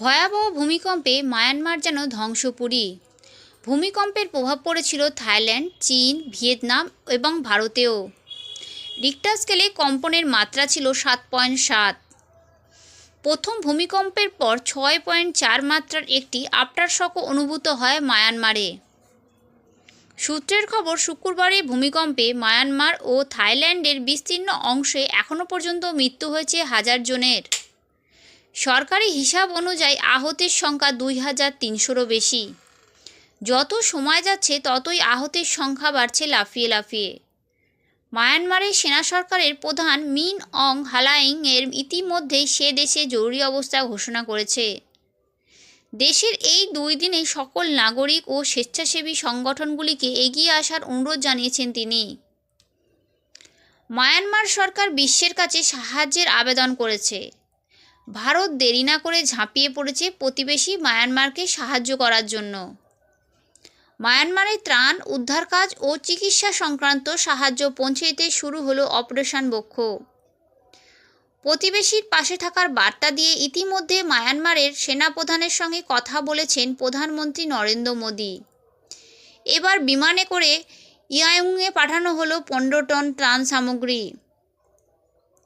ভয়াবহ ভূমিকম্পে মায়ানমার যেন ধ্বংসপুরী। ভূমিকম্পের প্রভাব পড়েছিল থাইল্যান্ড, চীন, ভিয়েতনাম এবং ভারতেও। রিক্টার স্কেলে কম্পনের মাত্রা ছিল সাত পয়েন্ট সাত। প্রথম ভূমিকম্পের পর ছয় পয়েন্ট চার মাত্রার একটি আফটারশকও অনুভূত হয় মায়ানমারে। সূত্রের খবর, শুক্রবারে ভূমিকম্পে মায়ানমার ও থাইল্যান্ডের বিস্তীর্ণ অংশে এখনও পর্যন্ত মৃত্যু হয়েছে হাজার জনের। সরকারি হিসাব অনুযায়ী আহতের সংখ্যা দুই হাজার তিনশোরও বেশি। যত সময় যাচ্ছে, ততই আহতের সংখ্যা বাড়ছে লাফিয়ে লাফিয়ে। মায়ানমারের সেনা সরকারের প্রধান মিন অং হালাইং এর ইতিমধ্যেই সে দেশে জরুরি অবস্থা ঘোষণা করেছে। দেশের এই দুই দিনে সকল নাগরিক ও স্বেচ্ছাসেবী সংগঠনগুলিকে এগিয়ে আসার অনুরোধ জানিয়েছেন তিনি। মায়ানমার সরকার বিশ্বের কাছে সাহায্যের আবেদন করেছে। ভারত দেরি না করে ঝাঁপিয়ে পড়েছে প্রতিবেশী মায়ানমারকে সাহায্য করার জন্য। মায়ানমারে ত্রাণ, উদ্ধার কাজ ও চিকিৎসা সংক্রান্ত সাহায্য পৌঁছে দিতে শুরু হলো অপারেশন বক্ষ। প্রতিবেশীর পাশে থাকার বার্তা দিয়ে ইতিমধ্যে মায়ানমারের সেনাপ্রধানের সঙ্গে কথা বলেছেন প্রধানমন্ত্রী নরেন্দ্র মোদী। এবার বিমানে করে ইয়াংয়ে পাঠানো হলো পনেরো টন ত্রাণ সামগ্রী।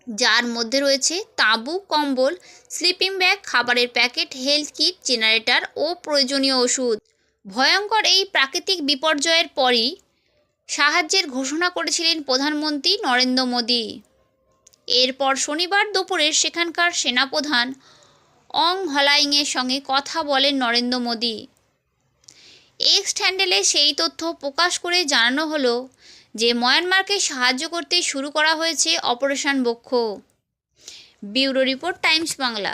যার মধ্যে রয়েছে তাঁবু, কম্বল স্লিপিং ব্যাগ খাবারের প্যাকেট হেলথ কিট জেনারেটর ও প্রয়োজনীয় ওষুধ। ভয়ঙ্কর এই প্রাকৃতিক বিপর্যয়ের পরই সাহায্যের ঘোষণা করেছিলেন প্রধানমন্ত্রী নরেন্দ্র মোদী। এরপর শনিবার দুপুরে সেখানকার সেনাপ্রধান অং হলাইংয়ের সঙ্গে কথা বলেন নরেন্দ্র মোদী। এক্স হ্যান্ডেলে সেই তথ্য প্রকাশ করে জানানো হলো যে মায়ানমারকে সাহায্য করতে শুরু করা হয়েছে অপারেশন বক্ষ ব্যুরো রিপোর্ট টাইমস বাংলা